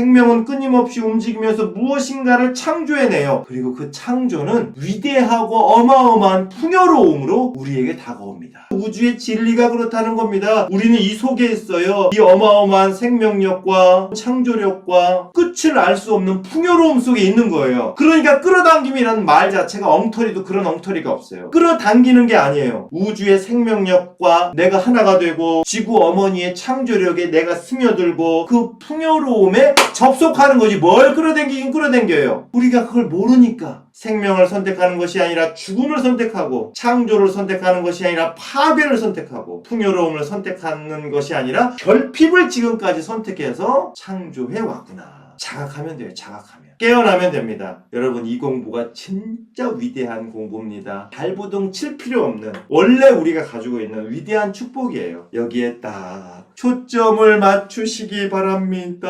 생명은 끊임없이 움직이면서 무엇인가를 창조해내요. 그리고 그 창조는 위대하고 어마어마한 풍요로움으로 우리에게 다가옵니다. 우주의 진리가 그렇다는 겁니다. 우리는 이 속에 있어요. 이 어마어마한 생명력과 창조력과 끝을 알 수 없는 풍요로움 속에 있는 거예요. 그러니까 끌어당김이라는 말 자체가 엉터리도 그런 엉터리가 없어요. 끌어당기는 게 아니에요. 우주의 생명력과 내가 하나가 되고 지구 어머니의 창조력에 내가 스며들고 그 풍요로움에 접속하는 거지 뭘 끌어당기긴 끌어당겨요. 우리가 그걸 모르니까 생명을 선택하는 것이 아니라 죽음을 선택하고 창조를 선택하는 것이 아니라 파괴를 선택하고 풍요로움을 선택하는 것이 아니라 결핍을 지금까지 선택해서 창조해 왔구나. 자각하면 돼요. 자각하면. 깨어나면 됩니다. 여러분 이 공부가 진짜 위대한 공부입니다. 발부둥 칠 필요 없는 원래 우리가 가지고 있는 위대한 축복이에요. 여기에 딱 초점을 맞추시기 바랍니다.